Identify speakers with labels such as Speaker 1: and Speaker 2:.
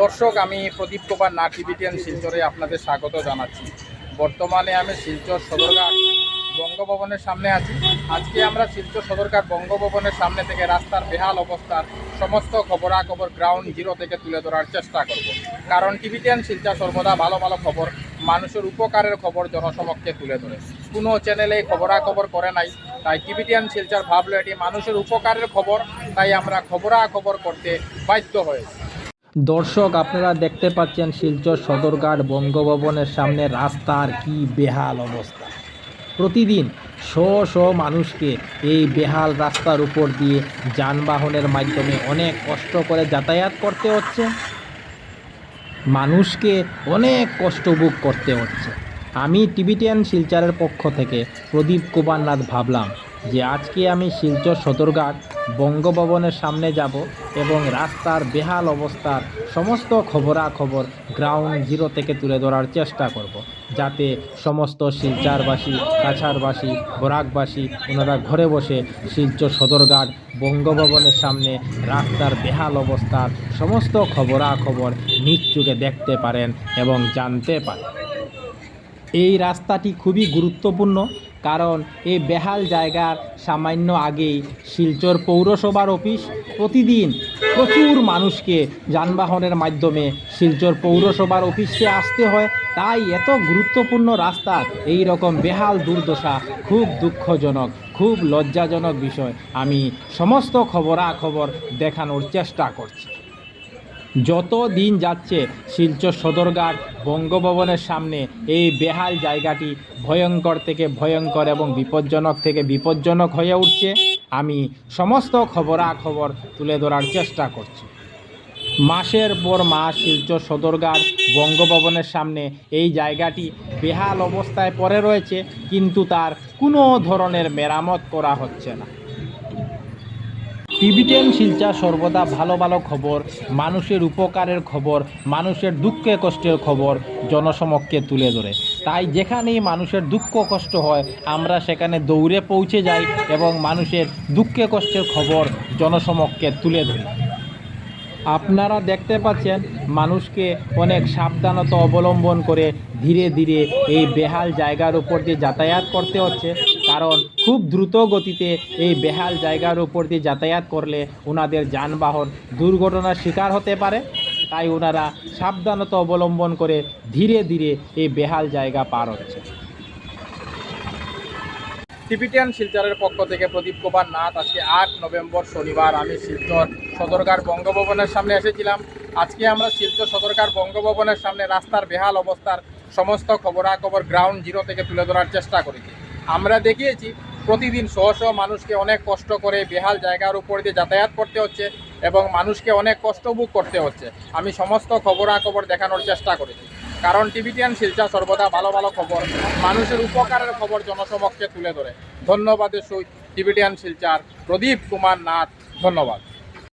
Speaker 1: দর্শক, আমি প্রদীপ কুমার না টিভিটিএন শিলচরে আপনাদের স্বাগত জানাচ্ছি। বর্তমানে আমি শিলচর সদরঘাট বঙ্গভবনের সামনে আছি। আজকে আমরা শিলচর সদরঘাট বঙ্গভবনের সামনে থেকে রাস্তার বেহাল অবস্থার সমস্ত খবরাখবর গ্রাউন্ড জিরো থেকে তুলে ধরার চেষ্টা করব। কারণ টিভিটিএন শিলচর সর্বদা ভালো ভালো খবর, মানুষের উপকারের খবর জনসমক্ষে তুলে ধরে। কোনো চ্যানেলে খবরাখবর করে নাই, তাই টিভিটিএন শিলচর ভাবলো এটি মানুষের উপকারের খবর, তাই আমরা খবরাখবর করতে বাধ্য হয়েছি।
Speaker 2: দর্শক, আপনারা দেখতে পাচ্ছেন শিলচর সদরঘাট বঙ্গভবনের সামনে রাস্তার কি বেহাল অবস্থা। প্রতিদিন শ শ মানুষকে এই বেহাল রাস্তার উপর দিয়ে যানবাহনের মাধ্যমে অনেক কষ্ট করে যাতায়াত করতে হচ্ছে। মানুষকে অনেক কষ্ট ভোগ করতে হচ্ছে। আমি টিভিটিয়ান শিলচরের পক্ষ থেকে প্রদীপ কুমারনাথ ভাবলাম যে আজকে আমি শিলচর সদরঘাট বঙ্গভবনের সামনে যাব এবং রাস্তার বেহাল অবস্থার সমস্ত খবরাখবর গ্রাউন্ড জিরো থেকে তুলে ধরার চেষ্টা করব। যাতে সমস্ত শিলচারবাসী কাছারবাসী বরাকবাসী ওনারা ঘরে বসে শিলচর সদরঘাট, বঙ্গভবনের সামনে রাস্তার বেহাল অবস্থার সমস্ত খবরাখবর নিজ চোখে দেখতে পারেন এবং জানতে পারেন এই রাস্তাটি খুবই গুরুত্বপূর্ণ কারণ এই বেহাল জায়গার সামান্য আগেই শিলচর পৌরসভার অফিস প্রতিদিন প্রচুর মানুষকে যানবাহনের মাধ্যমে শিলচর পৌরসভার অফিসে আসতে হয়। তাই এত গুরুত্বপূর্ণ রাস্তা, এই রকম বেহাল দুর্দশা খুব দুঃখজনক, খুব লজ্জাজনক বিষয়। আমি সমস্ত খবরাখবর দেখানোর চেষ্টা করছি। যত দিন যাচ্ছে শিলচর সদরঘাট বঙ্গভবনের সামনে, এই বেহাল জায়গাটি ভয়ঙ্কর থেকে ভয়ঙ্কর এবং বিপজ্জনক থেকে বিপজ্জনক হয়ে উঠছে। আমি সমস্ত খবরাখবর তুলে ধরার চেষ্টা করছি। মাসের পর মাস শিলচর সদরঘাট বঙ্গভবনের সামনে এই জায়গাটি বেহাল অবস্থায় পড়ে রয়েছে, কিন্তু তার কোনো ধরনের মেরামত করা হচ্ছে না। টিভিটেন শিলচর সর্বদা ভালো ভালো খবর, মানুষের উপকারের খবর, মানুষের দুঃখে কষ্টের খবর জনসমক্ষে তুলে ধরে। তাই যেখানেই মানুষের দুঃখ কষ্ট হয়, আমরা সেখানে দৌড়ে পৌঁছে যাই এবং মানুষের দুঃখে কষ্টের খবর জনসমক্ষে তুলে ধরি। আপনারা দেখতে পাচ্ছেন, মানুষকে অনেক সাবধানতা অবলম্বন করে ধীরে ধীরে এই বেহাল জায়গার উপর দিয়ে যাতায়াত করতে হচ্ছে কারণ খুব দ্রুত গতিতে এই বেহাল জায়গার উপর দিয়ে যাতায়াত করলে ওনাদের যানবাহন দুর্ঘটনার শিকার হতে পারে। তাই ওনারা সাবধানতা অবলম্বন করে ধীরে ধীরে এই বেহাল জায়গা পার হচ্ছে।
Speaker 1: টিপিটিয়ান শিলচরের পক্ষ থেকে প্রদীপ কুমার নাথ আজকে আট নভেম্বর শনিবার। আমি শিলচর সদরকার বঙ্গভবনের সামনে এসেছিলাম। আজকে আমরা শিলচর সদরকার বঙ্গভবনের সামনে রাস্তার বেহাল অবস্থার সমস্ত খবরাখবর গ্রাউন্ড জিরো থেকে তুলে ধরার চেষ্টা করেছি। আমরা দেখিয়েছি, প্রতিদিন শহ শহ মানুষকে অনেক কষ্ট করে বেহাল জায়গার উপর দিয়ে যাতায়াত করতে হচ্ছে এবং মানুষকে অনেক কষ্ট ভোগ করতে হচ্ছে। আমি সমস্ত খবরাখবর দেখানোর চেষ্টা করেছি। কারণ টিভিটিয়ান শিলচর সর্বদা ভালো ভালো খবর। মানুষের উপকারের খবর জনসমক্ষে তুলে ধরে। ধন্যবাদের সহিত টিভিটিয়ান শিলচার প্রদীপ কুমার নাথ, ধন্যবাদ।